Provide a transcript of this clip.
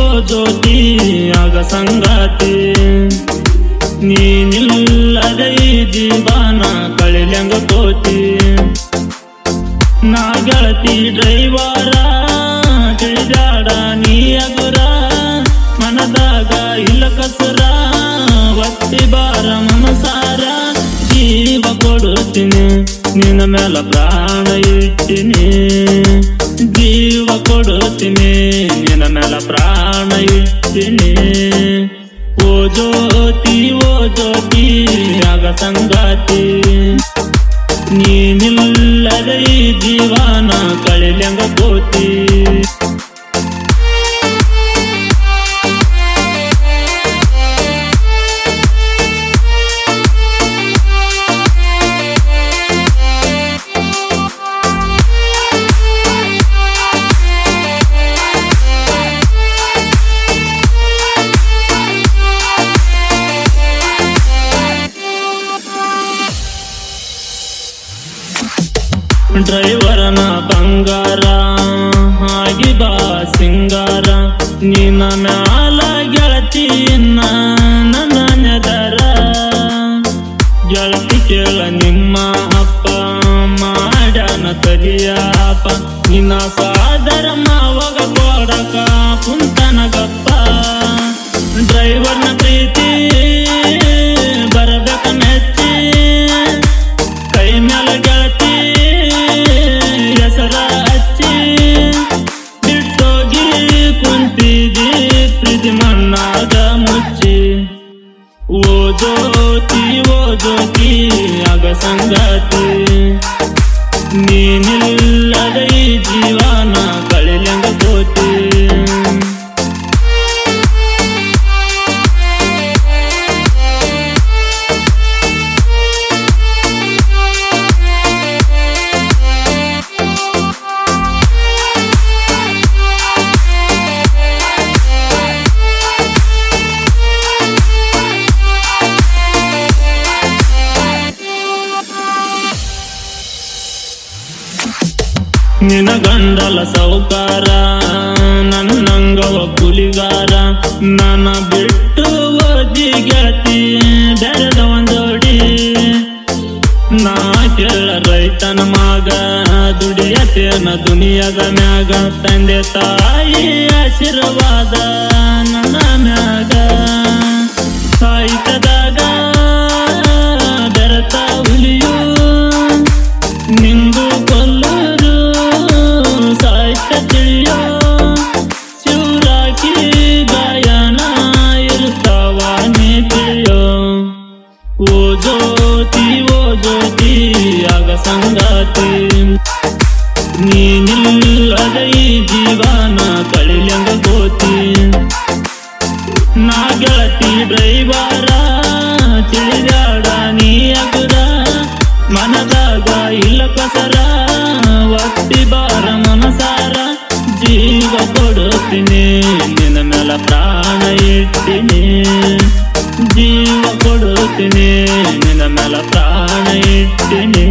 ಓದೋತಿ ಆಗ ಸಂಗಾತಿ. ನೀನಿಲ್ಲದ ಈ ಜೀವನ ಕಳಿಲಂಗ ಕೋತಿ. ನಾ ಗೆಳತಿ ಡ್ರೈವರ, ತಿಳಿದಾಡ ನೀ ಅಗುರ ಮನದಾಗ ಇಲ್ಲ ಕಸುರ, ಒತ್ತಿ ಬಾರ ಮನಸಾರ. ಜೀವ ಕೊಡುತ್ತೀನಿ, ನಿನ್ನ ಮೇಲ ಪ್ರಾಣ. ಸಂಗಾತಿ. ನೀನಿಲ್ಲದ ಈ ಜೀವನ ಕಳಿಲಂಗ ಕೋತಿ. ಡ್ರೈವರನ ಬಂಗಾರ ಆಗಿ ಬಾ ಸಿಂಗಾರ. ನಿನ್ನ ಮ್ಯಾಲ ಗೆಳತಿಯನ್ನ ನನ್ನ ನೆದರ. ಗೆಳತಿ ಕೇಳ ನಿಮ್ಮ ಅಪ್ಪ, ಮಾಡ್ಯಾನ ತಗಿಯಪ್ಪ ನಿನ್ನ ಸಾದರ ಮಾವಾಗ ಕೊಡಕ ಕುಂತನಗಪ್ಪ. ಡ್ರೈವರ್ನ ಓ ಜ್ಯೋತಿ ಓ ಜ್ಯೋತಿ ಆಗ ನಿನ ಗಂಡಲ ಸೌಕಾರ ನನ್ನಂಗವ ಕುಲಿಗಾರ ನನ್ನ ಬಿಟ್ಟು ಓದಿ ಗೆಳತಿ ಬೆರೆದ ಒಂದೋಡಿ ನಾ ಕೇಳ ರೈತನ ಮಾಗ, ದುಡಿಯತೇನ ದುನಿಯದ ಮ್ಯಾಗ, ತಂದೆ ತಾಯಿ ಆಶೀರ್ವಾದ ನನ್ನ ಮ್ಯಾಗ. ಸಾಹಿತ್ಯದಾಗ ಓ ಜ್ಯೋತಿ ಓ ಜ್ಯೋತಿ, ಆಗ ಸಂಗಾತಿ. ನೀನಿಲ್ಲದ ಈ ಜೀವನ ಕಳಿಲಂಗ ಗೋತಿ. ನಾ ಗೆಳತಿ ಡ್ರೈವರ ತಿಳಿದಾಡ ನೀ ಅಗುದ ಮನದಾಗ ಇಲ್ಲ ಕಸರ ಒತ್ತಿ ಬಾರ ಮನಸಾರ. ಜೀವ ಕೊಡುತ್ತೀನಿ, ನಿನ್ನ ಮೇಲ ಪ್ರಾಣ ಇಟ್ಟಿನಿ. ಜೀವ ಕೊಡುತ್ತೇನೆ ನಿನ್ನ ಮೇಲೆ ಪ್ರಾಣ ಇಟ್ಟಿನಿ